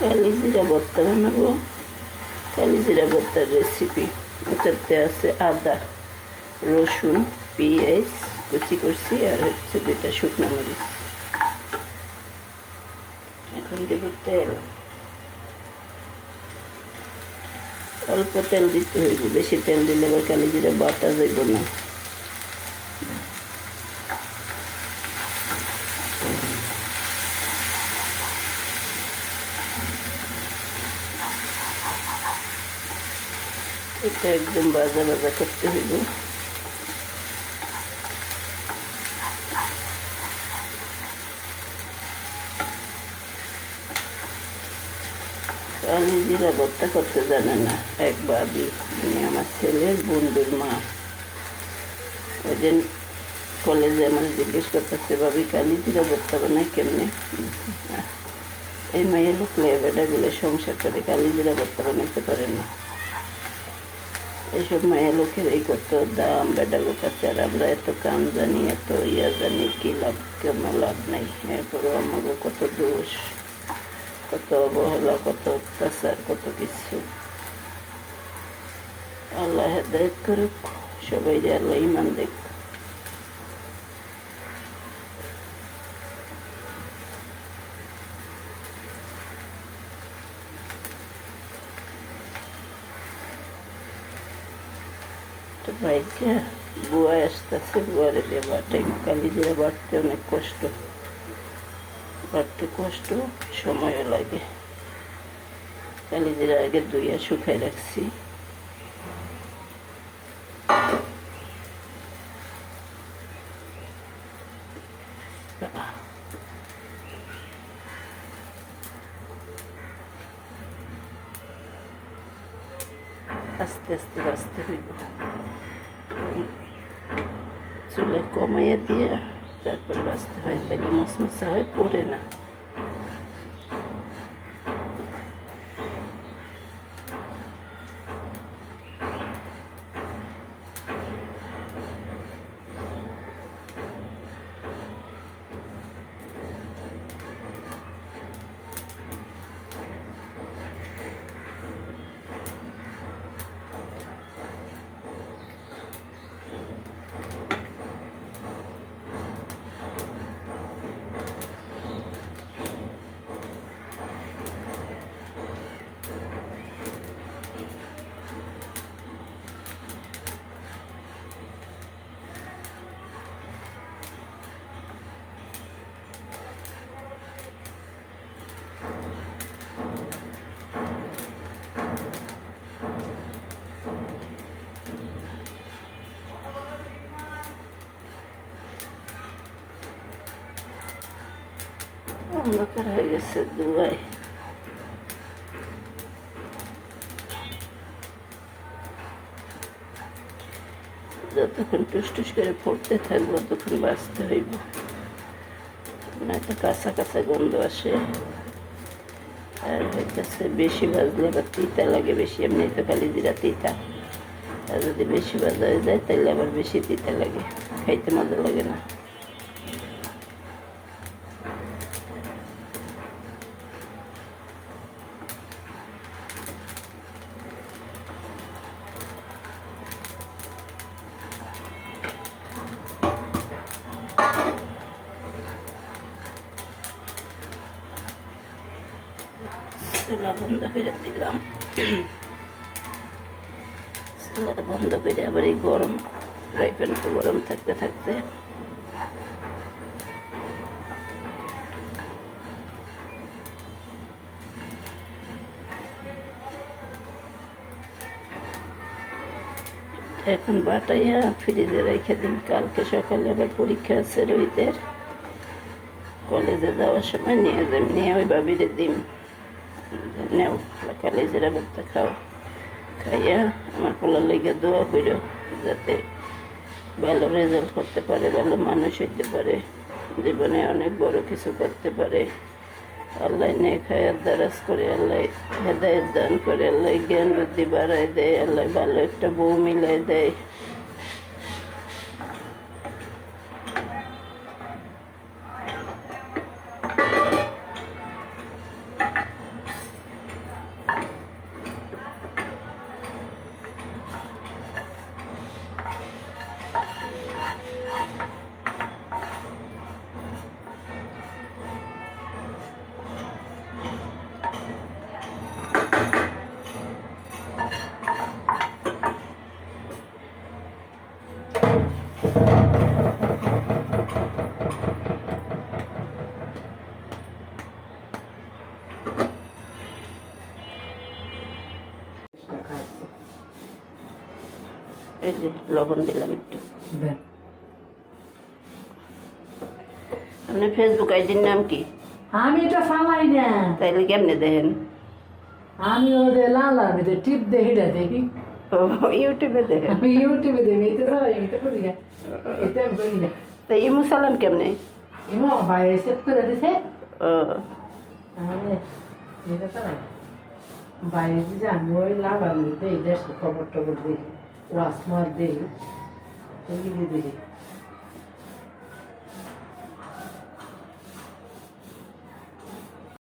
কালি জিরা ভর্তা বানাবো কালি জিরা ভর্তার রেসিপি এটাতে আছে আদা রসুন পেঁয়াজ কুচি করছি আর হচ্ছে দুইটা শুকনো মরিচ এখন দেব তেল অল্প তেল দিতে হইব বেশি তেল দিলে আবার কালি জিরা বাটা যাইব না এটা একদম বাজা বাজা করতে হইব আমি জিরা ভর্তা করতে জানে না এক বাবি উনি আমার ছেলের বন্ধুর মা ওই দিন কলেজে আমার জিজ্ঞেস করতেছে ভাবি কালি জিরা ভর্তা বানায় কেমনে এই মেয়ের লোক বেটাগুলো সংসার করে কালি জিরা ভর্তা বানাইতে পারে না এইসব মায়ের লোকের এই কত দাম বেটা লোক আছে আর আমরা এত কাম জানি এত ইয়া জানি কি লাভ কেমন লাভ নাই এরপরেও আমাকে কত দোষ কত অবহেলা কত অত্যাচার কত কিছু আল্লাহ হেদায়ত করুক সবাই যে আল্লাহ ইমান দেখ তো ভাইকে বুয়া আসতেছে বুয়ারে দিয়ে বাটাই কালি দিয়ে বাটতে অনেক কষ্ট বাটতে কষ্ট সময়ও লাগে কালি জিরা আগে দুইয়া শুকাই রাখছি আস্তে আস্তে বাঁচতে হইব চুলে কমাইয়া দিয়ে তারপর বাঁচতে হয় তাহলে মশমশা হয় পড়ে না অন্ধকার হয়ে গেছে দুবাই যতক্ষণ টুস টুস করে পড়তে থাকব ততক্ষণ বাঁচতে হইব নয়তো কাঁচা কাঁচা গন্ধ আসে আর হইতেছে বেশি বাজলে বা তিতা লাগে বেশি এমনি তো খালি জিরা তিতা আর যদি বেশি বাজা হয়ে যায় তাহলে আবার বেশি তিতা লাগে খাইতে মজা লাগে না বন্ধ করে দিলাম। বন্ধ করে আবার এই গরম ফ্রাই গরম থাকতে থাকতে। এখন বাটাইয়া ফ্রিজে রেখে দিন, কালকে সকালে আবার পরীক্ষা আছে রোহিতের। কলেজে যাওয়ার সময় নিয়ে যাই নিয়ে ওই বাবিরে দিন নেও কালে জিরা ভর্তা খাও খাইয়া আমার পোলার লেগে দোয়া করো যাতে ভালো রেজাল্ট করতে পারে ভালো মানুষ হইতে পারে জীবনে অনেক বড় কিছু করতে পারে আল্লাহ নেক হায়াত দারাজ করে আল্লাহ হেদায়ত দান করে আল্লাহ জ্ঞান বুদ্ধি বাড়ায় দেয় আল্লাহ ভালো একটা বউ মিলাই দেয় লবণ দিলাম একটু। দেন। আপনার ফেসবুক আইডির নাম কি? আমি এটা ফালাই না। তাইলে কেমনে দেখেন? আমি ওদের লাল আমি টিপ দেখি না দেখি। ইউটিউবে দেখেন। আমি ইউটিউবে দেখি এটা তো এটা করি না। এটা করি না। তা ইমু সালাম কেমনে? ইমো বাইরে সেট করে দিছে। ও। তো। বাইরে যে আমি ওই লাল আমি দেই দেশ খবর টবর দেখি। ওয়াসমার দেখি এগুলি দেখি